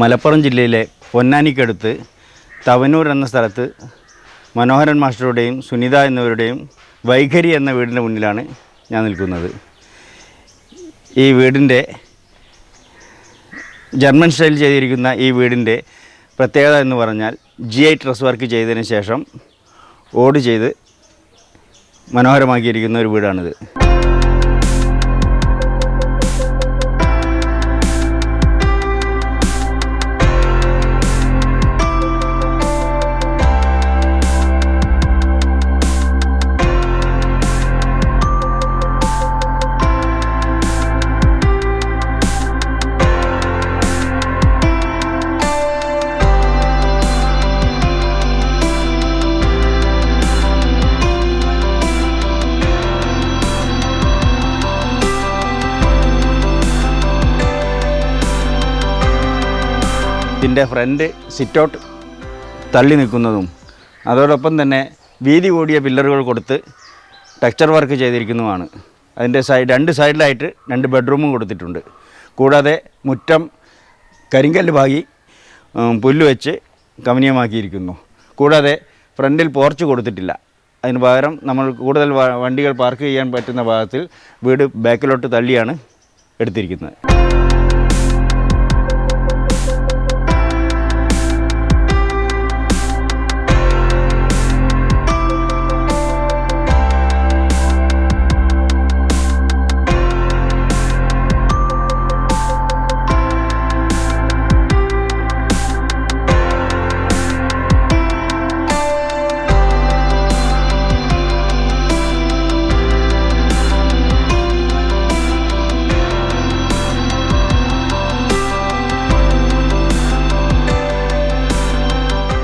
മലപ്പുറം ജില്ലയിലെ പൊന്നാനിക്കടുത്ത് തവനൂർ എന്ന സ്ഥലത്ത് മനോഹരൻ മാസ്റ്ററുടെയും സുനിത എന്നിവരുടെയും വൈഖരി എന്ന വീടിന്റെ മുന്നിലാണ് ഞാൻ നിൽക്കുന്നത്. ഈ വീടിന്റെ ജർമ്മൻ സ്റ്റൈൽ ചെയ്തിരിക്കുന്ന ഈ വീടിന്റെ പ്രത്യേകത എന്ന് പറഞ്ഞാൽ ജി ഐ ട്രസ് വർക്ക് ചെയ്തതിന് ശേഷം ഓട് ചെയ്ത് മനോഹരമാക്കിയിരിക്കുന്ന ഒരു വീടാണിത്. ഇതിന്റെ ഫ്രണ്ട് സിറ്റൗട്ട് തള്ളി നിൽക്കുന്നതും അതോടൊപ്പം തന്നെ വീതി കൂടിയ പില്ലറുകൾ കൊടുത്ത് ടെക്സ്ചർ വർക്ക് ചെയ്തിരിക്കുന്നതുമാണ്. അതിന്റെ സൈഡ് രണ്ട് സൈഡിലായിട്ട് രണ്ട് ബെഡ്റൂമും കൊടുത്തിട്ടുണ്ട്. കൂടാതെ മുറ്റം കരിങ്കല്ല് ഭാഗി പുല്ല് വെച്ച് കമനീയമാക്കിയിരിക്കുന്നു. കൂടാതെ ഫ്രണ്ടിൽ പോർച്ച് കൊടുത്തിട്ടില്ല. അതിന് പകരം നമ്മൾ കൂടുതൽ വണ്ടികൾ പാർക്ക് ചെയ്യാൻ പറ്റുന്ന ഭാഗത്തിൽ വീട് ബാക്കിലോട്ട് തള്ളിയാണ് എടുത്തിരിക്കുന്നത്.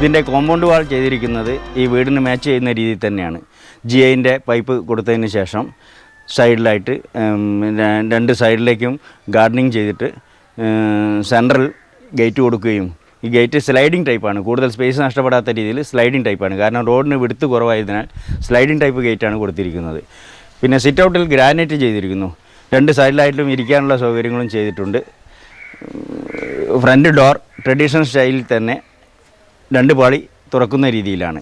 ഇതിന്റെ കോമ്പൗണ്ട് വാൾ ചെയ്തിരിക്കുന്നത് ഈ വീടിന് മാച്ച് ചെയ്യുന്ന രീതിയിൽ തന്നെയാണ്. ജി ഐന്റെ പൈപ്പ് കൊടുത്തതിന് ശേഷം സൈഡിലായിട്ട് രണ്ട് സൈഡിലേക്കും ഗാർഡനിങ് ചെയ്തിട്ട് സെൻട്രൽ ഗേറ്റ് കൊടുക്കുകയും ഈ ഗേറ്റ് സ്ലൈഡിംഗ് ടൈപ്പാണ് കൂടുതൽ സ്പേസ് നഷ്ടപ്പെടാത്ത രീതിയിൽ സ്ലൈഡിംഗ് ടൈപ്പാണ് കാരണം റോഡിന് വിടുത്ത് കുറവായതിനാൽ സ്ലൈഡിംഗ് ടൈപ്പ് ഗേറ്റാണ് കൊടുത്തിരിക്കുന്നത്. പിന്നെ സിറ്റ് ഔട്ടിൽ ഗ്രാനൈറ്റ് ചെയ്തിരിക്കുന്നു. രണ്ട് സൈഡിലായിട്ടും ഇരിക്കാനുള്ള സൗകര്യങ്ങളും ചെയ്തിട്ടുണ്ട്. ഫ്രണ്ട് ഡോർ ട്രഡീഷണൽ സ്റ്റൈലിൽ തന്നെ രണ്ട് പാളി തുറക്കുന്ന രീതിയിലാണ്.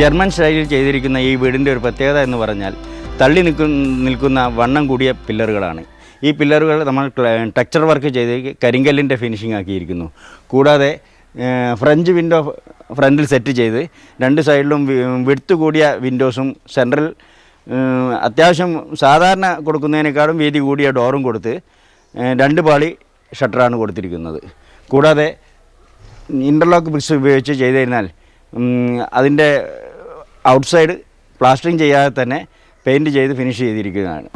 ജർമ്മൻ സ്റ്റൈലിൽ ചെയ്തിരിക്കുന്ന ഈ വീടിന്റെ ഒരു പ്രത്യേകത എന്ന് പറഞ്ഞാൽ തള്ളി നിൽക്കുന്ന നിൽക്കുന്ന വണ്ണം കൂടിയ പില്ലറുകളാണ്. ഈ പില്ലറുകൾ നമ്മൾ ടെക്സ്ചർ വർക്ക് ചെയ്ത് കരിങ്കല്ലിന്റെ ഫിനിഷിംഗ് ആക്കിയിരിക്കുന്നു. കൂടാതെ ഫ്രഞ്ച് വിൻഡോ ഫ്രണ്ടിൽ സെറ്റ് ചെയ്ത് രണ്ട് സൈഡിലും വിടുത്ത് കൂടിയ വിൻഡോസും സെൻട്രൽ അത്യാവശ്യം സാധാരണ കൊടുക്കുന്നതിനേക്കാളും വീതി കൂടിയ ഡോറും കൊടുത്ത് രണ്ട് പാളി ഷട്ടറാണ് കൊടുത്തിരിക്കുന്നത്. കൂടാതെ ഇന്റർലോക്ക് ബ്രിക്സ് ഉപയോഗിച്ച് ചെയ്ത് കഴിഞ്ഞാൽ അതിന്റെ ഔട്ട്സൈഡ് പ്ലാസ്റ്ററിങ് ചെയ്യാതെ തന്നെ പെയിന്റ് ചെയ്ത് ഫിനിഷ് ചെയ്തിരിക്കുന്നതാണ്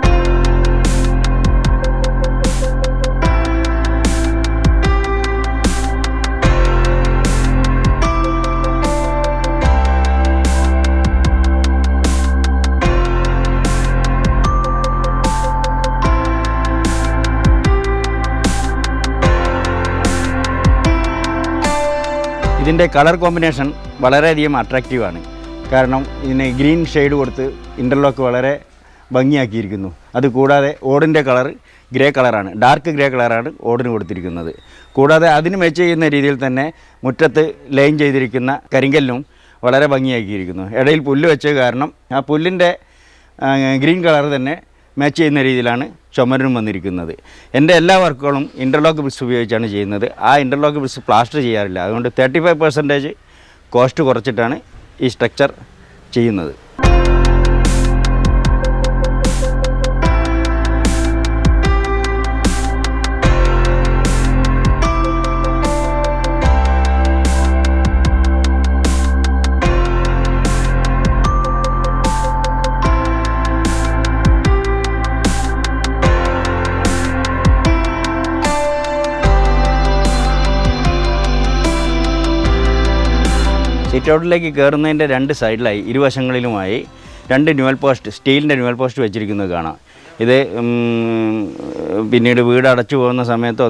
ഇതിന്റെ കളർ കോമ്പിനേഷൻ വളരെയധികം അട്രാക്റ്റീവാണ് കാരണം ഇതിനെ ഗ്രീൻ ഷെയ്ഡ് കൊടുത്ത് ഇന്റർലോക്ക് വളരെ ഭംഗിയാക്കിയിരിക്കുന്നു. അതുകൂടാതെ ഓടിന്റെ കളർ ഗ്രേ കളറാണ് ഡാർക്ക് ഗ്രേ കളറാണ് ഓടിന് കൊടുത്തിരിക്കുന്നത്. കൂടാതെ അതിന് മെച്ച് ചെയ്യുന്ന രീതിയിൽ തന്നെ മുറ്റത്ത് ലൈൻ ചെയ്തിരിക്കുന്ന കരിങ്കല്ലും വളരെ ഭംഗിയാക്കിയിരിക്കുന്നു. ഇടയിൽ പുല്ല് വെച്ച കാരണം ആ പുല്ലിന്റെ ഗ്രീൻ കളർ തന്നെ മാച്ച് ചെയ്യുന്ന രീതിയിലാണ് ചുമരനും വന്നിരിക്കുന്നത്. എന്റെ എല്ലാ വർക്കുകളും ഇന്റർലോക്ക് ബ്രിക്സ് ഉപയോഗിച്ചാണ് ചെയ്യുന്നത്. ആ ഇന്റർലോക്ക് ബ്രിക്സ് പ്ലാസ്റ്റർ ചെയ്യാറില്ല. അതുകൊണ്ട് തേർട്ടി ഫൈവ് പെർസെന്റേജ് കോസ്റ്റ് കുറച്ചിട്ടാണ് ഈ സ്ട്രക്ചർ ചെയ്യുന്നത്. സിറ്റ് ഔട്ടിലേക്ക് കയറുന്നതിന്റെ രണ്ട് സൈഡിലായി ഇരുവശങ്ങളിലുമായി രണ്ട് ന്യൂവൽ പോസ്റ്റ് സ്റ്റീലിന്റെ ന്യൂവൽ പോസ്റ്റ് വെച്ചിരിക്കുന്നത് കാണാം. ഇത് പിന്നീട് വീട് അടച്ചു പോകുന്ന സമയത്തോ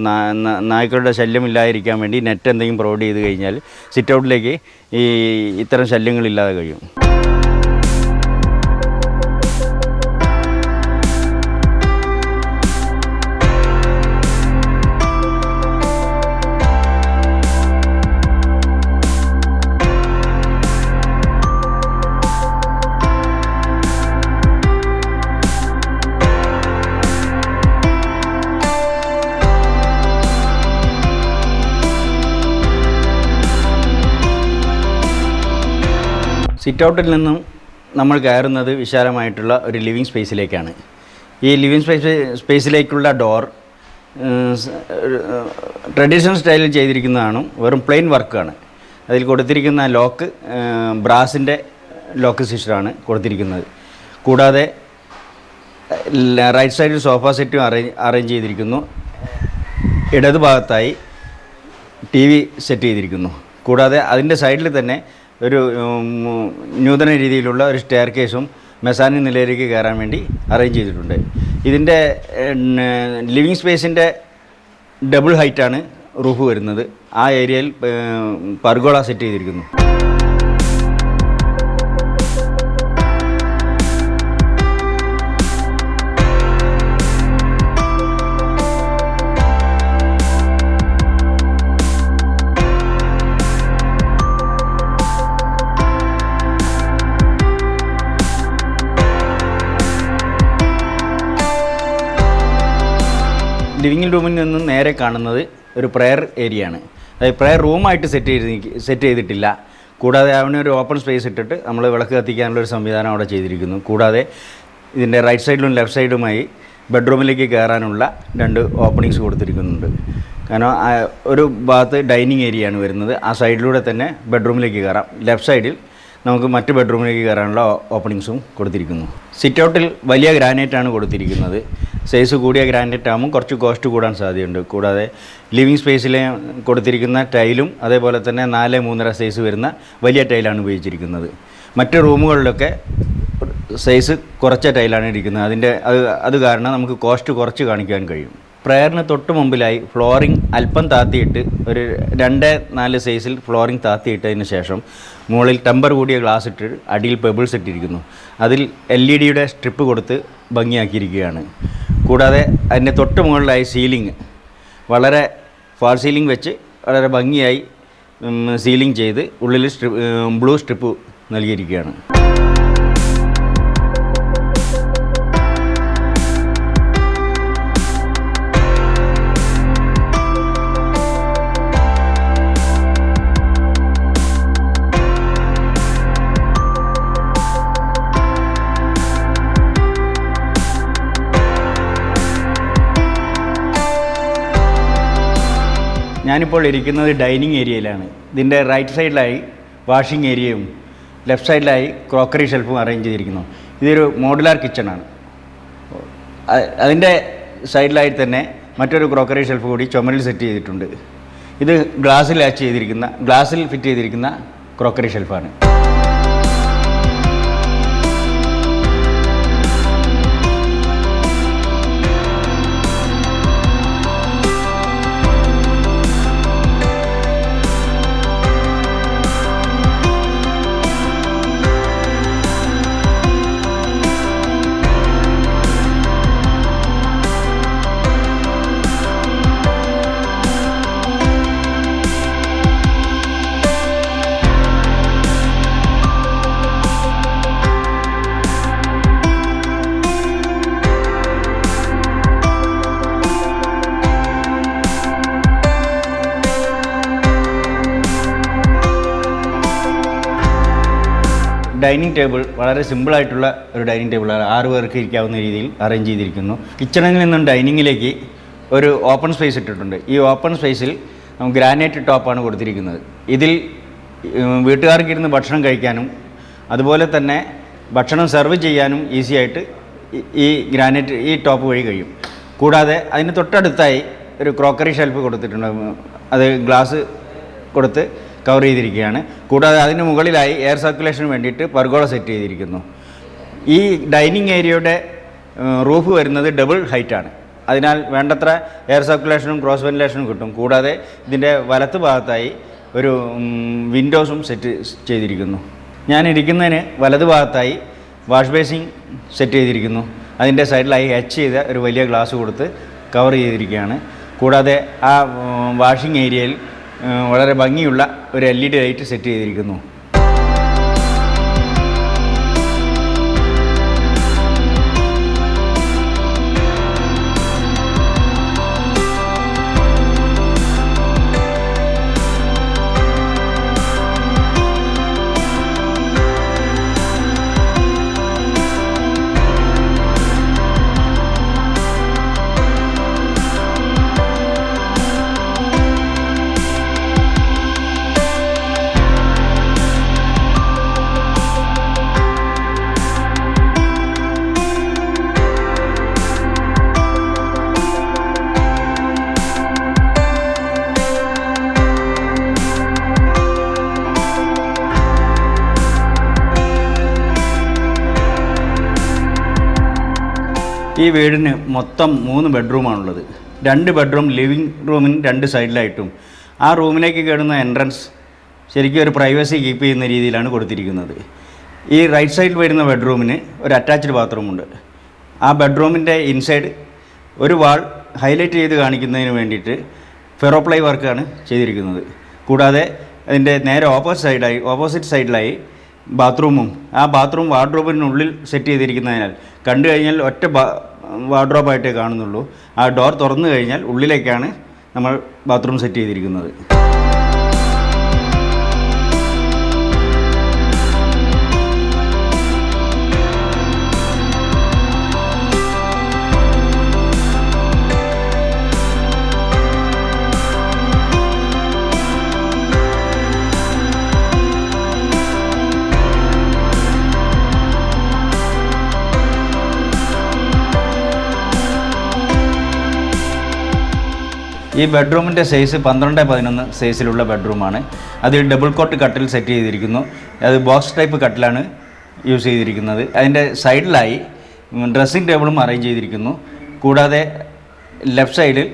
നായ്ക്കളുടെ ശല്യം ശല്യമില്ലാതിരിക്കാൻ വേണ്ടി നെറ്റ് എന്തെങ്കിലും പ്രൊവൈഡ് ചെയ്ത് കഴിഞ്ഞാൽ സിറ്റ് ഔട്ടിലേക്ക് ഈ ഇത്തരം ശല്യങ്ങളില്ലാതെ കഴിയും. സിറ്റ് ഔട്ടിൽ നിന്നും നമ്മൾ കയറുന്നത് വിശാലമായിട്ടുള്ള ഒരു ലിവിങ് സ്പേസിലേക്കാണ്. ഈ ലിവിങ് സ്പേസ് സ്പേസിലേക്കുള്ള ഡോർ ട്രഡീഷണൽ സ്റ്റൈലിൽ ചെയ്തിരിക്കുന്നതാണ്. വെറും പ്ലെയിൻ വർക്കാണ്. അതിൽ കൊടുത്തിരിക്കുന്ന ലോക്ക് ബ്രാസിന്റെ ലോക്ക് സിസ്റ്ററാണ് കൊടുത്തിരിക്കുന്നത്. കൂടാതെ റൈറ്റ് സൈഡിൽ സോഫ സെറ്റും അറേഞ്ച് അറേഞ്ച് ചെയ്തിരിക്കുന്നു. ഇടതുഭാഗത്തായി ടി വി സെറ്റ് ചെയ്തിരിക്കുന്നു. കൂടാതെ അതിന്റെ സൈഡിൽ തന്നെ ഒരു നൂതന രീതിയിലുള്ള ഒരു സ്റ്റെയർ കേസും മെസാനി നിലയിലേക്ക് കയറാൻ വേണ്ടി അറേഞ്ച് ചെയ്തിട്ടുണ്ട്. ഇതിന്റെ ലിവിങ് സ്പേസിന്റെ ഡബിൾ ഹൈറ്റാണ് റൂഫ് വരുന്നത്. ആ ഏരിയയിൽ പർഗോള സെറ്റ് ചെയ്തിരിക്കുന്നു. ലിവിങ് റൂമിൽ നിന്നും നേരെ കാണുന്നത് ഒരു പ്രെയർ ഏരിയ ആണ്. അതായത് പ്രെയർ റൂമായിട്ട് സെറ്റ് ചെയ്ത് സെറ്റ് ചെയ്തിട്ടില്ല. കൂടാതെ ഒരു ഓപ്പൺ സ്പേസ് ഇട്ടിട്ട് നമ്മൾ വിളക്ക് കത്തിക്കാനുള്ള ഒരു സംവിധാനം അവിടെ ചെയ്തിരിക്കുന്നു. കൂടാതെ ഇതിന്റെ റൈറ്റ് സൈഡിലും ലെഫ്റ്റ് സൈഡുമായി ബെഡ്റൂമിലേക്ക് കയറാനുള്ള രണ്ട് ഓപ്പണിങ്സ് കൊടുത്തിരിക്കുന്നുണ്ട്. കാരണം ഒരു ഭാഗത്ത് ഡൈനിങ് ഏരിയ ആണ് വരുന്നത്. ആ സൈഡിലൂടെ തന്നെ ബെഡ്റൂമിലേക്ക് കയറാം ലെഫ്റ്റ് സൈഡിൽ നമുക്ക് മറ്റ് ബെഡ്റൂമിലേക്ക് കയറാനുള്ള ഓപ്പണിങ്സും കൊടുത്തിരിക്കുന്നു. സിറ്റ് ഔട്ടിൽ വലിയ ഗ്രാനൈറ്റ് ആണ് കൊടുത്തിരിക്കുന്നത്. സൈസ് കൂടിയ ഗ്രാനൈറ്റ് ആകുമ്പോൾ കുറച്ച് കോസ്റ്റ് കൂടാൻ സാധ്യതയുണ്ട്. കൂടാതെ ലിവിങ് സ്പേസിൽ കൊടുത്തിരിക്കുന്ന ടൈലും അതേപോലെ തന്നെ നാല് മൂന്നര സൈസ് വരുന്ന വലിയ ടൈലാണ് ഉപയോഗിച്ചിരിക്കുന്നത്. മറ്റ് റൂമുകളിലൊക്കെ സൈസ് കുറച്ച ടൈലാണ് ഇരിക്കുന്നത്. അതിന്റെ അത് അത് കാരണം നമുക്ക് കോസ്റ്റ് കുറച്ച് കാണിക്കാൻ കഴിയും. പ്രയറിന് തൊട്ട് മുമ്പിലായി ഫ്ലോറിംഗ് അല്പം താത്തിയിട്ട് ഒരു രണ്ട് നാല് സൈസിൽ ഫ്ലോറിംഗ് താത്തിയിട്ടതിന് ശേഷം മുകളിൽ ടെമ്പർ കൂടിയ ഗ്ലാസ് ഇട്ട് അടിയിൽ പെബിൾസ് ഇട്ടിരിക്കുന്നു. അതിൽ എൽ ഇ ഡിയുടെ സ്ട്രിപ്പ് കൊടുത്ത് ഭംഗിയാക്കിയിരിക്കുകയാണ്. കൂടാതെ അതിന്റെ തൊട്ട് മുകളിലായി സീലിംഗ് വളരെ ഫാൾ സീലിംഗ് വെച്ച് വളരെ ഭംഗിയായി സീലിംഗ് ചെയ്ത് ഉള്ളിൽ സ്ട്രിപ്പ് ബ്ലൂ സ്ട്രിപ്പ് നൽകിയിരിക്കുകയാണ്. ഞാനിപ്പോൾ ഇരിക്കുന്നത് ഡൈനിങ് ഏരിയയിലാണ്. ഇതിന്റെ റൈറ്റ് സൈഡിലായി വാഷിംഗ് ഏരിയയും ലെഫ്റ്റ് സൈഡിലായി ക്രോക്കറി ഷെൽഫും അറേഞ്ച് ചെയ്തിരിക്കുന്നു. ഇതൊരു മോഡുലാർ കിച്ചണാണ് അതിന്റെ സൈഡിലായി തന്നെ മറ്റൊരു ക്രോക്കറി ഷെൽഫ് കൂടി ചുമരിൽ സെറ്റ് ചെയ്തിട്ടുണ്ട്. ഇത് ഗ്ലാസ്സിൽ ആച്ച് ചെയ്തിരിക്കുന്ന ഗ്ലാസ്സിൽ ഫിറ്റ് ചെയ്തിരിക്കുന്ന ക്രോക്കറി ഷെൽഫാണ് ഡൈനിങ് ടേബിൾ വളരെ സിമ്പിളായിട്ടുള്ള ഒരു ഡൈനിങ് ടേബിളാണ് ആറ് പേർക്ക് ഇരിക്കാവുന്ന രീതിയിൽ അറേഞ്ച് ചെയ്തിരിക്കുന്നു. കിച്ചണിൽ നിന്നും ഡൈനിങ്ങിലേക്ക് ഒരു ഓപ്പൺ സ്പേസ് ഇട്ടിട്ടുണ്ട്. ഈ ഓപ്പൺ സ്പേസിൽ ഗ്രാനൈറ്റ് ടോപ്പാണ് കൊടുത്തിരിക്കുന്നത്. ഇതിൽ ഉം, വീട്ടുകാർക്ക് ഇരുന്ന് ഭക്ഷണം കഴിക്കാനും അതുപോലെ തന്നെ ഭക്ഷണം സെർവ് ചെയ്യാനും ഈസി ആയിട്ട് ഈ ഗ്രാനൈറ്റ് ഈ ടോപ്പ് വഴി കഴിയും. കൂടാതെ അതിന് തൊട്ടടുത്തായി ഒരു ക്രോക്കറി ഷെൽഫ് കൊടുത്തിട്ടുണ്ട്. അത് ഗ്ലാസ് കൊടുത്ത് കവർ ചെയ്തിരിക്കുകയാണ്. കൂടാതെ അതിന് മുകളിലായി എയർ സർക്കുലേഷന് വേണ്ടിയിട്ട് പർഗോള സെറ്റ് ചെയ്തിരിക്കുന്നു. ഈ ഡൈനിങ് ഏരിയയുടെ റൂഫ് വരുന്നത് ഡബിൾ ഹൈറ്റാണ് അതിനാൽ വേണ്ടത്ര എയർ സർക്കുലേഷനും ക്രോസ് വെന്റിലേഷനും കിട്ടും. കൂടാതെ ഇതിന്റെ വലത്ത് ഭാഗത്തായി ഒരു വിൻഡോസും സെറ്റ് ചെയ്തിരിക്കുന്നു. ഞാൻ ഇരിക്കുന്നതിന് വലത് ഭാഗത്തായി വാഷ് ബേസിങ് സെറ്റ് ചെയ്തിരിക്കുന്നു. അതിന്റെ സൈഡിലായി ഹച്ച് ചെയ്ത ഒരു വലിയ ഗ്ലാസ് കൊടുത്ത് കവർ ചെയ്തിരിക്കുകയാണ്. കൂടാതെ ആ വാഷിംഗ് ഏരിയയിൽ വളരെ ഭംഗിയുള്ള ഒരു L E D light set ചെയ്തിരിക്കുന്നു. ഈ വീടിന് മൊത്തം മൂന്ന് ബെഡ്റൂമാണുള്ളത്. രണ്ട് ബെഡ്റൂം ലിവിങ് റൂമിന് രണ്ട് സൈഡിലായിട്ടും. ആ റൂമിലേക്ക് കയറുന്ന എൻട്രൻസ് ശരിക്കും ഒരു പ്രൈവസി കീപ്പ് ചെയ്യുന്ന രീതിയിലാണ് കൊടുത്തിരിക്കുന്നത്. ഈ റൈറ്റ് സൈഡിൽ വരുന്ന ബെഡ്റൂമിന് ഒരു അറ്റാച്ച്ഡ് ബാത്റൂമുണ്ട്. ആ ബെഡ്റൂമിന്റെ ഇൻസൈഡ് ഒരു വാൾ ഹൈലൈറ്റ് ചെയ്ത് കാണിക്കുന്നതിന് വേണ്ടിയിട്ട് ഫെറോപ്ലൈ വർക്കാണ് ചെയ്തിരിക്കുന്നത്. കൂടാതെ അതിന്റെ നേരെ ഓപ്പോസിറ്റ് സൈഡായി ഓപ്പോസിറ്റ് സൈഡിലായി ബാത്റൂമും. ആ ബാത്റൂം വാർഡ്രോബിനുള്ളിൽ സെറ്റ് ചെയ്തിരിക്കുന്നതിനാൽ കണ്ടു കഴിഞ്ഞാൽ ഒറ്റ വാർഡ്രോബായിട്ടേ കാണുന്നുള്ളൂ. ആ ഡോർ തുറന്നു കഴിഞ്ഞാൽ ഉള്ളിലേക്കാണ് നമ്മൾ ബാത്റൂം സെറ്റ് ചെയ്തിരിക്കുന്നത്. ഈ ബെഡ്റൂമിന്റെ സൈസ് പന്ത്രണ്ട് പതിനൊന്ന് സൈസിലുള്ള ബെഡ്റൂമാണ് അത് ഡബിൾ കോട്ട് കട്ടിൽ സെറ്റ് ചെയ്തിരിക്കുന്നു. അത് ബോക്സ് ടൈപ്പ് കട്ടിലാണ് യൂസ് ചെയ്തിരിക്കുന്നത്. അതിന്റെ സൈഡിലായി ഡ്രസ്സിംഗ് ടേബിളും അറേഞ്ച് ചെയ്തിരിക്കുന്നു. കൂടാതെ ലെഫ്റ്റ് സൈഡിൽ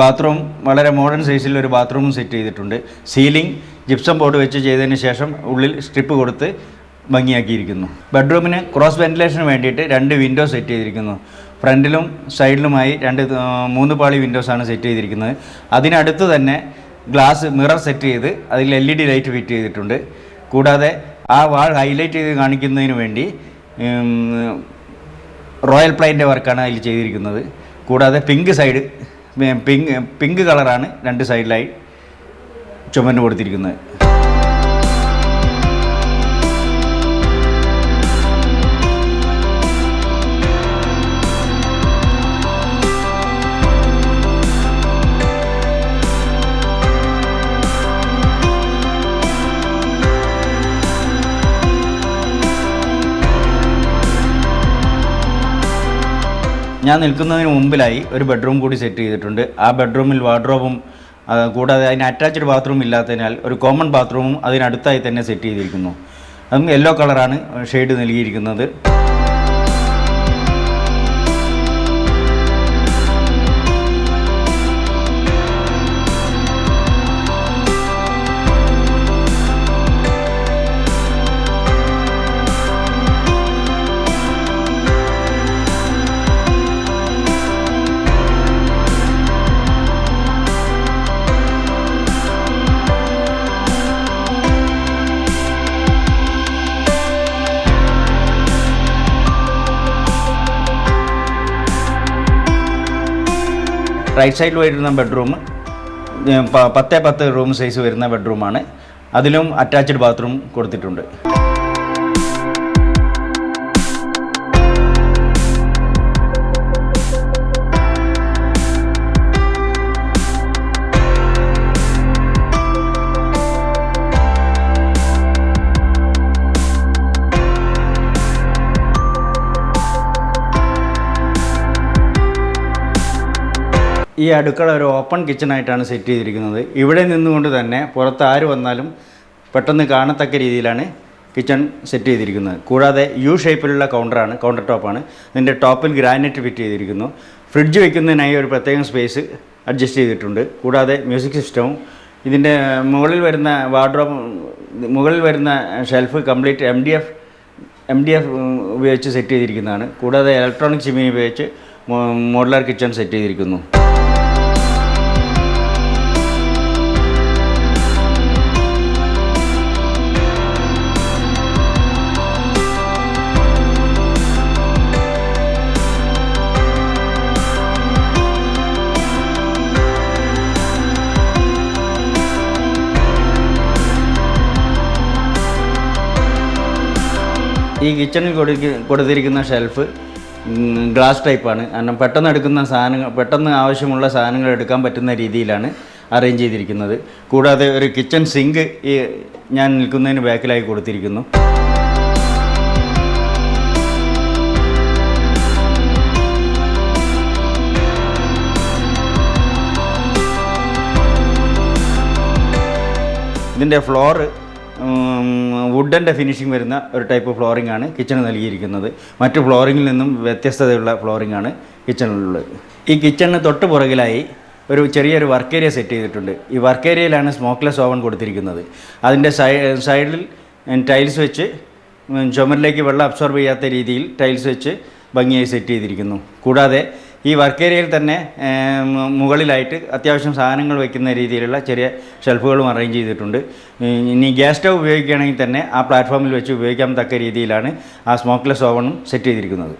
ബാത്റൂം വളരെ മോഡേൺ സൈസിൽ ഒരു ബാത്റൂമും സെറ്റ് ചെയ്തിട്ടുണ്ട്. സീലിംഗ് ജിപ്സം ബോർഡ് വെച്ച് ചെയ്തതിന് ശേഷം ഉള്ളിൽ സ്ട്രിപ്പ് കൊടുത്ത് ഭംഗിയാക്കിയിരിക്കുന്നു. ബെഡ്റൂമിന് ക്രോസ് വെന്റിലേഷന് വേണ്ടിയിട്ട് രണ്ട് വിൻഡോ സെറ്റ് ചെയ്തിരിക്കുന്നു. ഫ്രണ്ടിലും സൈഡിലുമായി രണ്ട് മൂന്ന് പാളി വിൻഡോസാണ് സെറ്റ് ചെയ്തിരിക്കുന്നത്. അതിനടുത്ത് തന്നെ ഗ്ലാസ് മിറർ സെറ്റ് ചെയ്ത് അതിൽ L E D light fit ചെയ്തിട്ടുണ്ട്. കൂടാതെ ആ വാൾ ഹൈലൈറ്റ് ചെയ്ത് കാണിക്കുന്നതിന് വേണ്ടി റോയൽ പ്ലൈന്റെ വർക്കാണ് അതിൽ ചെയ്തിരിക്കുന്നത്. കൂടാതെ പിങ്ക് സൈഡ് പിങ്ക് പിങ്ക് കളറാണ് രണ്ട് സൈഡിലായി ചുമന്ന് കൊടുത്തിരിക്കുന്നത്. ഞാൻ നിൽക്കുന്നതിന് മുമ്പിലായി ഒരു ബെഡ്റൂം കൂടി സെറ്റ് ചെയ്തിട്ടുണ്ട്. ആ ബെഡ്റൂമിൽ വാർഡ്രോബും കൂടാതെ അതിന് അറ്റാച്ച്ഡ് ബാത്റൂം ഇല്ലാത്തതിനാൽ ഒരു കോമൺ ബാത്റൂമും അതിനടുത്തായി തന്നെ സെറ്റ് ചെയ്തിരിക്കുന്നു. അതും യെല്ലോ കളറാണ് ഷെയ്ഡ് നൽകിയിരിക്കുന്നത്. റൈറ്റ് സൈഡിൽ വരുന്ന ബെഡ്റൂം പത്തേ പത്ത് റൂം സൈസ് വരുന്ന ബെഡ്റൂമാണ് അതിലും അറ്റാച്ച്ഡ് ബാത്റൂം കൊടുത്തിട്ടുണ്ട്. ഈ അടുക്കള ഒരു ഓപ്പൺ കിച്ചണായിട്ടാണ് സെറ്റ് ചെയ്തിരിക്കുന്നത്. ഇവിടെ നിന്നുകൊണ്ട് തന്നെ പുറത്ത് ആര് വന്നാലും പെട്ടെന്ന് കാണത്തക്ക രീതിയിലാണ് കിച്ചൺ സെറ്റ് ചെയ്തിരിക്കുന്നത്. കൂടാതെ യു ഷേപ്പിലുള്ള കൗണ്ടറാണ് കൗണ്ടർ ടോപ്പാണ് ഇതിന്റെ ടോപ്പിൽ ഗ്രാനൈറ്റ് ഫിറ്റ് ചെയ്തിരിക്കുന്നു. ഫ്രിഡ്ജ് വയ്ക്കുന്നതിനായി ഒരു പ്രത്യേകം സ്പേസ് അഡ്ജസ്റ്റ് ചെയ്തിട്ടുണ്ട്. കൂടാതെ മ്യൂസിക് സിസ്റ്റവും ഇതിന്റെ മുകളിൽ വരുന്ന വാർഡ്രോബ് മുകളിൽ വരുന്ന shelf complete M D F M D F ഉപയോഗിച്ച് സെറ്റ് ചെയ്തിരിക്കുന്നതാണ്. കൂടാതെ ഇലക്ട്രോണിക് ചിമ്മിനി ഉപയോഗിച്ച് മോഡുലാർ കിച്ചൺ സെറ്റ് ചെയ്തിരിക്കുന്നു. ഈ കിച്ചണിൽ കൊടുത്തിരിക്കുന്ന ഷെൽഫ് ഗ്ലാസ് ടൈപ്പാണ് കാരണം പെട്ടെന്ന് എടുക്കുന്ന സാധനങ്ങൾ പെട്ടെന്ന് ആവശ്യമുള്ള സാധനങ്ങൾ എടുക്കാൻ പറ്റുന്ന രീതിയിലാണ് അറേഞ്ച് ചെയ്തിരിക്കുന്നത്. കൂടാതെ ഒരു കിച്ചൺ സിങ്ക് ഈ ഞാൻ നിൽക്കുന്നതിന് ബാക്കിലായി കൊടുത്തിരിക്കുന്നു. ഇതിന്റെ ഫ്ലോറ് വുഡന്റെ ഫിനിഷിംഗ് വരുന്ന ഒരു ടൈപ്പ് ഫ്ലോറിംഗ് ആണ് കിച്ചണ് നൽകിയിരിക്കുന്നത്. മറ്റ് ഫ്ലോറിങ്ങിൽ നിന്നും വ്യത്യസ്തതയുള്ള ഫ്ലോറിംഗ് ആണ് കിച്ചണിലുള്ളത് ഈ കിച്ചണിന് തൊട്ട് പുറകിലായി ഒരു ചെറിയൊരു വർക്ക് ഏരിയ സെറ്റ് ചെയ്തിട്ടുണ്ട്. ഈ വർക്ക് ഏരിയയിലാണ് സ്മോക്ക്ലെസ് ഓവൻ കൊടുത്തിരിക്കുന്നത്. അതിന്റെ സൈഡിൽ ടൈൽസ് വെച്ച് ചുമരിലേക്ക് വെള്ളം അബ്സോർബ് ചെയ്യാത്ത രീതിയിൽ ടൈൽസ് വെച്ച് ഭംഗിയായി സെറ്റ് ചെയ്തിരിക്കുന്നു. കൂടാതെ ഈ വർക്ക് ഏരിയയിൽ തന്നെ മുകളിലായിട്ട് അത്യാവശ്യം സാധനങ്ങൾ വയ്ക്കുന്ന രീതിയിലുള്ള ചെറിയ ഷെൽഫുകളും അറേഞ്ച് ചെയ്തിട്ടുണ്ട്. ഇനി ഗ്യാസ് സ്റ്റവ് ഉപയോഗിക്കുകയാണെങ്കിൽ തന്നെ ആ പ്ലാറ്റ്ഫോമിൽ വെച്ച് ഉപയോഗിക്കാൻ തക്ക രീതിയിലാണ് ആ സ്മോക്ക്ലെസ് ഓവണും സെറ്റ് ചെയ്തിരിക്കുന്നത്.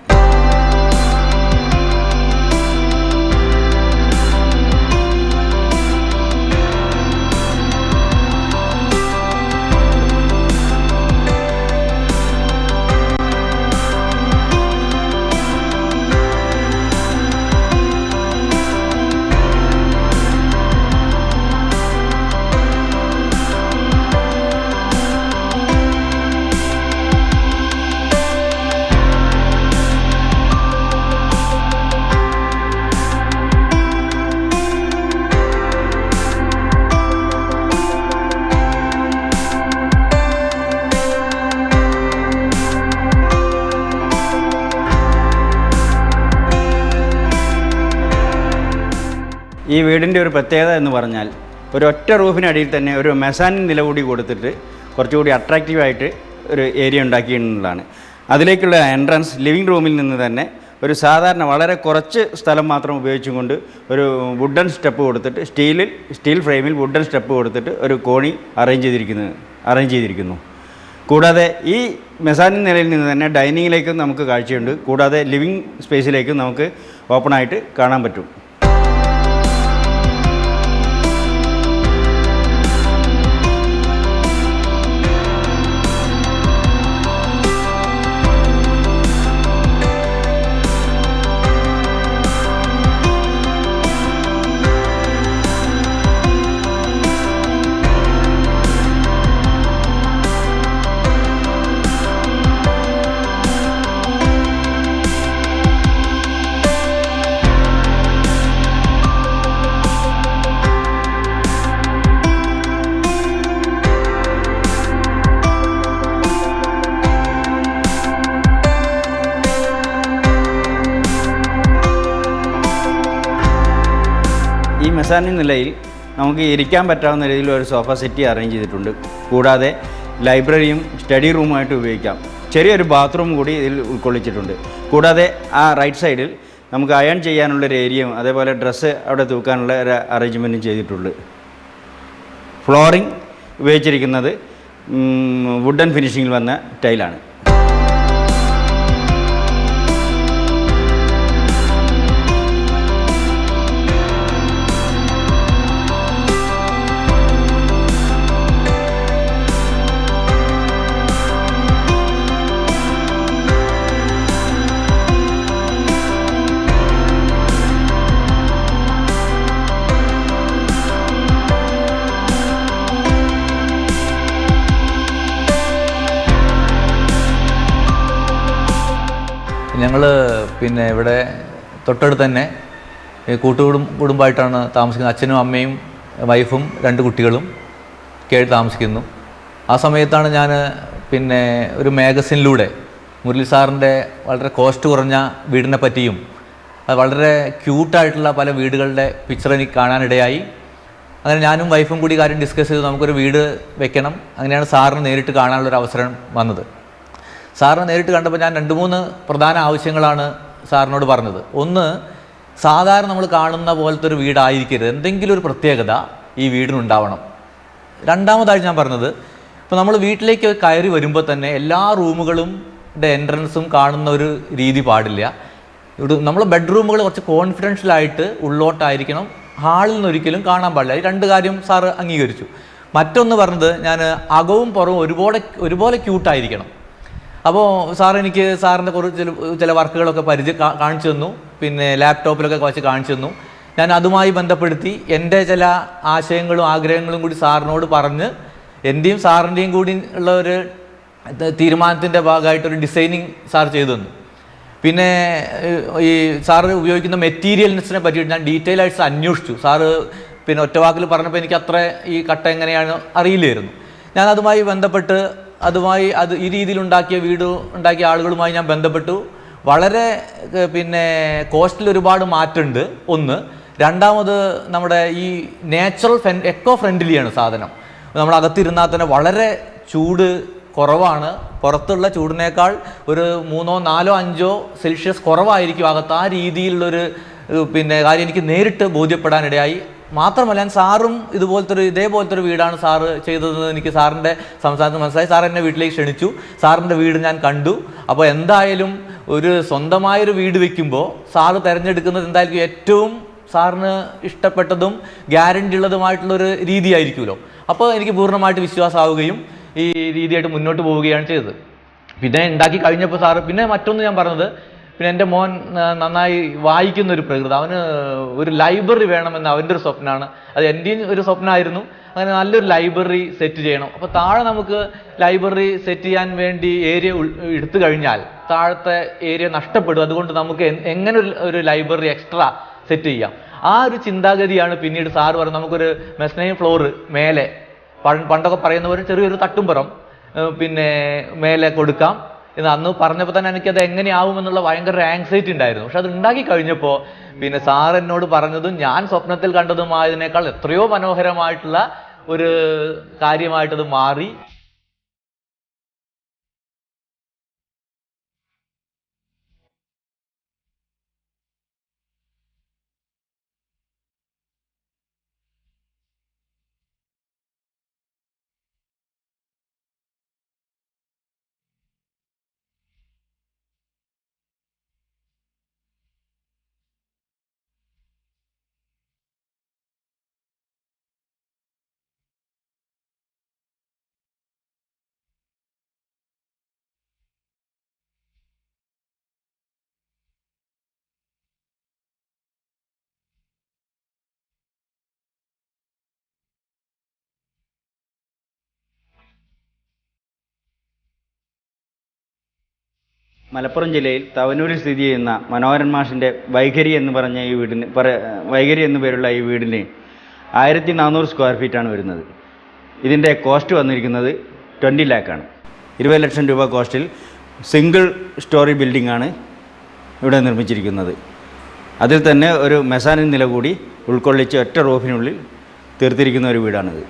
ഈ വീടിന്റെ ഒരു പ്രത്യേകത എന്ന് പറഞ്ഞാൽ ഒരു ഒറ്റ റൂഫിനടിയിൽ തന്നെ ഒരു മെസാനിൻ നില കൂടി കൊടുത്തിട്ട് കുറച്ചുകൂടി അട്രാക്റ്റീവായിട്ട് ഒരു ഏരിയ ഉണ്ടാക്കിയിട്ടുള്ളതാണ്. അതിലേക്കുള്ള എൻട്രൻസ് ലിവിംഗ് റൂമിൽ നിന്ന് തന്നെ ഒരു സാധാരണ വളരെ കുറച്ച് സ്ഥലം മാത്രം ഉപയോഗിച്ചുകൊണ്ട് ഒരു വുഡൻ സ്റ്റെപ്പ് കൊടുത്തിട്ട് സ്റ്റീലിൽ സ്റ്റീൽ ഫ്രെയിമിൽ വുഡൻ സ്റ്റെപ്പ് കൊടുത്തിട്ട് ഒരു കോണി അറേഞ്ച് ചെയ്തിരിക്കുന്നത് അറേഞ്ച് ചെയ്തിരിക്കുന്നു. കൂടാതെ ഈ മെസാനിൻ നിലയിൽ നിന്ന് തന്നെ ഡൈനിങ്ങിലേക്കും നമുക്ക് കാഴ്ചയുണ്ട്. കൂടാതെ ലിവിങ് സ്പേസിലേക്കും നമുക്ക് ഓപ്പണായിട്ട് കാണാൻ പറ്റും. ഈ മെസാനിൻ നിലയിൽ നമുക്ക് ഇരിക്കാൻ പറ്റാവുന്ന രീതിയിൽ ഒരു സോഫ സെറ്റി അറേഞ്ച് ചെയ്തിട്ടുണ്ട്. കൂടാതെ ലൈബ്രറിയും സ്റ്റഡി റൂമായിട്ട് ഉപയോഗിക്കാം. ചെറിയൊരു ബാത്റൂം കൂടി ഇതിൽ ഉൾക്കൊള്ളിച്ചിട്ടുണ്ട്. കൂടാതെ ആ റൈറ്റ് സൈഡിൽ നമുക്ക് അയൺ ചെയ്യാനുള്ളൊരു ഏരിയയും അതേപോലെ ഡ്രസ്സ് അവിടെ തൂക്കാനുള്ള ഒരു അറേഞ്ച്മെന്റും ചെയ്തിട്ടുണ്ട്. ഫ്ലോറിംഗ് ഉപയോഗിച്ചിരിക്കുന്നത് വുഡൻ ഫിനിഷിങ്ങിൽ വന്ന ടൈലാണ് ഞങ്ങൾ പിന്നെ ഇവിടെ തൊട്ടടുത്ത് തന്നെ കൂട്ടുകുടും കുടുംബമായിട്ടാണ് താമസിക്കുന്നത്. അച്ഛനും അമ്മയും വൈഫും രണ്ട് കുട്ടികളും ആയിട്ട് താമസിക്കുന്നു. ആ സമയത്താണ് ഞാൻ പിന്നെ ഒരു മാഗസിനിലൂടെ മുരളി സാറിന്റെ വളരെ കോസ്റ്റ് കുറഞ്ഞ വീടിനെ പറ്റിയും അത് വളരെ ക്യൂട്ടായിട്ടുള്ള പല വീടുകളുടെ പിക്ചർ എനിക്ക് കാണാനിടയായി. അങ്ങനെ ഞാനും വൈഫും കൂടി കാര്യം ഡിസ്കസ് ചെയ്തു. നമുക്കൊരു വീട് വെക്കണം. അങ്ങനെയാണ് സാറിന് നേരിട്ട് കാണാനുള്ളൊരു അവസരം വന്നത്. സാറിനെ നേരിട്ട് കണ്ടപ്പോൾ ഞാൻ രണ്ട് മൂന്ന് പ്രധാന ആവശ്യങ്ങളാണ് സാറിനോട് പറഞ്ഞത്. ഒന്ന് സാധാരണ നമ്മൾ കാണുന്ന പോലത്തെ ഒരു വീടായിരിക്കരുത്. എന്തെങ്കിലും ഒരു പ്രത്യേകത ഈ വീടിനുണ്ടാവണം. രണ്ടാമതായിട്ട് ഞാൻ പറഞ്ഞത് ഇപ്പോൾ നമ്മൾ വീട്ടിലേക്ക് കയറി വരുമ്പോൾ തന്നെ എല്ലാ റൂമുകളും എൻട്രൻസും കാണുന്ന ഒരു രീതി പാടില്ല. ഇവിടെ നമ്മൾ ബെഡ്റൂമുകൾ കുറച്ച് കോൺഫിഡൻഷ്യലായിട്ട് ഉള്ളോട്ടായിരിക്കണം. ഹാളിൽ നിന്ന് ഒരിക്കലും കാണാൻ പാടില്ല. ഈ രണ്ട് കാര്യം സാറ് അംഗീകരിച്ചു. മറ്റൊന്ന് പറഞ്ഞത് ഞാൻ അകവും പുറവും ഒരുപോലെ ഒരുപോലെ ക്യൂട്ടായിരിക്കണം. അപ്പോൾ സാർ എനിക്ക് സാറിന്റെ കുറച്ച് ചില വർക്കുകളൊക്കെ പരിചയ കാണിച്ചു തന്നു. പിന്നെ ലാപ്ടോപ്പിലൊക്കെ വെച്ച് കാണിച്ചു തന്നു. ഞാൻ അതുമായി ബന്ധപ്പെടുത്തി എന്റെ ചില ആശയങ്ങളും ആഗ്രഹങ്ങളും കൂടി സാറിനോട് പറഞ്ഞ് എന്റെയും സാറിന്റെയും കൂടി ഉള്ള ഒരു തീരുമാനത്തിന്റെ ഭാഗമായിട്ടൊരു ഡിസൈനിങ് സാർ ചെയ്തു തന്നു. പിന്നെ ഈ സാർ ഉപയോഗിക്കുന്ന മെറ്റീരിയൽസിനെ പറ്റിയിട്ട് ഞാൻ ഡീറ്റെയിൽ ആയിട്ട് അന്വേഷിച്ചു. സാറ് പിന്നെ ഒറ്റവാക്കിൽ പറഞ്ഞപ്പോൾ എനിക്ക് അത്ര ഈ കട്ട എങ്ങനെയാണ് അറിയില്ലായിരുന്നു. ഞാൻ അതുമായി ബന്ധപ്പെട്ട് അതുമായി അത് ഈ രീതിയിൽ ഉണ്ടാക്കിയ വീട് ഉണ്ടാക്കിയ ആളുകളുമായി ഞാൻ ബന്ധപ്പെട്ടു. വളരെ പിന്നെ കോസ്റ്റിൽ ഒരുപാട് മാറ്റമുണ്ട്. ഒന്ന് രണ്ടാമത് നമ്മുടെ ഈ നാച്ചുറൽ ഫ്രൺ എക്കോ ഫ്രണ്ട്ലിയാണ് സാധനം. നമ്മൾ അകത്തിരുന്നാൽ തന്നെ വളരെ ചൂട് കുറവാണ്. പുറത്തുള്ള ചൂടിനേക്കാൾ ഒരു മൂന്നോ നാലോ അഞ്ചോ സെൽഷ്യസ് കുറവായിരിക്കും അകത്ത്. ആ രീതിയിലുള്ളൊരു പിന്നെ കാര്യം എനിക്ക് നേരിട്ട് ബോധ്യപ്പെടാനിടയായി. മാത്രമല്ല ഞാൻ സാറും ഇതുപോലത്തെ ഒരു ഇതേപോലത്തെ ഒരു വീടാണ് സാറ് ചെയ്തതെന്ന് എനിക്ക് സാറിന്റെ സംസാരത്തിൽ മനസ്സിലായി. സാർ എന്നെ വീട്ടിലേക്ക് ക്ഷണിച്ചു. സാറിന്റെ വീട് ഞാൻ കണ്ടു. അപ്പോൾ എന്തായാലും ഒരു സ്വന്തമായൊരു വീട് വെക്കുമ്പോൾ സാറ് തിരഞ്ഞെടുക്കുന്നത് എന്തായാലും ഏറ്റവും സാറിന് ഇഷ്ടപ്പെട്ടതും ഗ്യാരണ്ടി ഉള്ളതുമായിട്ടുള്ളൊരു രീതിയായിരിക്കുമല്ലോ. അപ്പോൾ എനിക്ക് പൂർണമായിട്ട് വിശ്വാസമാവുകയും ഈ രീതിയായിട്ട് മുന്നോട്ട് പോവുകയാണ് ചെയ്തത്. പിന്നെ ഉണ്ടാക്കി കഴിഞ്ഞപ്പോൾ സാറ് പിന്നെ മറ്റൊന്ന് ഞാൻ പറഞ്ഞത് പിന്നെ എന്റെ മോൻ നന്നായി വായിക്കുന്ന ഒരു പ്രകൃതി. അവന് ഒരു ലൈബ്രറി വേണമെന്ന് അവന്റെ ഒരു സ്വപ്നമാണ് അത് എന്റെയും ഒരു സ്വപ്നമായിരുന്നു അങ്ങനെ നല്ലൊരു ലൈബ്രറി സെറ്റ് ചെയ്യണം. അപ്പോൾ താഴെ നമുക്ക് ലൈബ്രറി സെറ്റ് ചെയ്യാൻ വേണ്ടി ഏരിയ എടുത്തു കഴിഞ്ഞാൽ താഴത്തെ ഏരിയ നഷ്ടപ്പെടും. അതുകൊണ്ട് നമുക്ക് എങ്ങനെ ഒരു- ലൈബ്രറി എക്സ്ട്രാ സെറ്റ് ചെയ്യാം? ആ ഒരു ചിന്താഗതിയാണ് പിന്നീട് സാറ് പറഞ്ഞത്. നമുക്കൊരു മെസ്നൈൻ ഫ്ലോർ മേലെ പണ്ടൊക്കെ പറയുന്ന പോലെ ചെറിയൊരു തട്ടുംപുറം പിന്നെ മേലെ കൊടുക്കാം. എന്ന് അന്ന് പറഞ്ഞപ്പോൾ തന്നെ എനിക്കത് എങ്ങനെയാവും എന്നുള്ള ഭയങ്കര ആങ്സൈറ്റി ഉണ്ടായിരുന്നു. പക്ഷെ അത് ഉണ്ടാക്കി കഴിഞ്ഞപ്പോൾ പിന്നെ സാർ എന്നോട് പറഞ്ഞതും ഞാൻ സ്വപ്നത്തിൽ കണ്ടതുമായതിനേക്കാൾ എത്രയോ മനോഹരമായിട്ടുള്ള ഒരു കാര്യമായിട്ടത് മാറി. മലപ്പുറം ജില്ലയിൽ തവനൂരിൽ സ്ഥിതി ചെയ്യുന്ന മനോഹരൻ മാഷിന്റെ വൈഖരി എന്ന് പറഞ്ഞ ഈ വീടിന് പറ വൈഖരി എന്നു പേരുള്ള ഈ വീടിന് ആയിരത്തി നാനൂറ് സ്ക്വയർ ഫീറ്റാണ് വരുന്നത്. ഇതിന്റെ കോസ്റ്റ് വന്നിരിക്കുന്നത് ട്വന്റി ലാക്കാണ് ഇരുപത് ലക്ഷം രൂപ കോസ്റ്റിൽ സിംഗിൾ സ്റ്റോറി ബിൽഡിംഗ് ആണ് ഇവിടെ നിർമ്മിച്ചിരിക്കുന്നത്. അതിൽ തന്നെ ഒരു മെസാനിൻ നില കൂടി ഉൾക്കൊള്ളിച്ച് ഒറ്റ റൂഫിനുള്ളിൽ തീർത്തിരിക്കുന്ന ഒരു വീടാണിത്.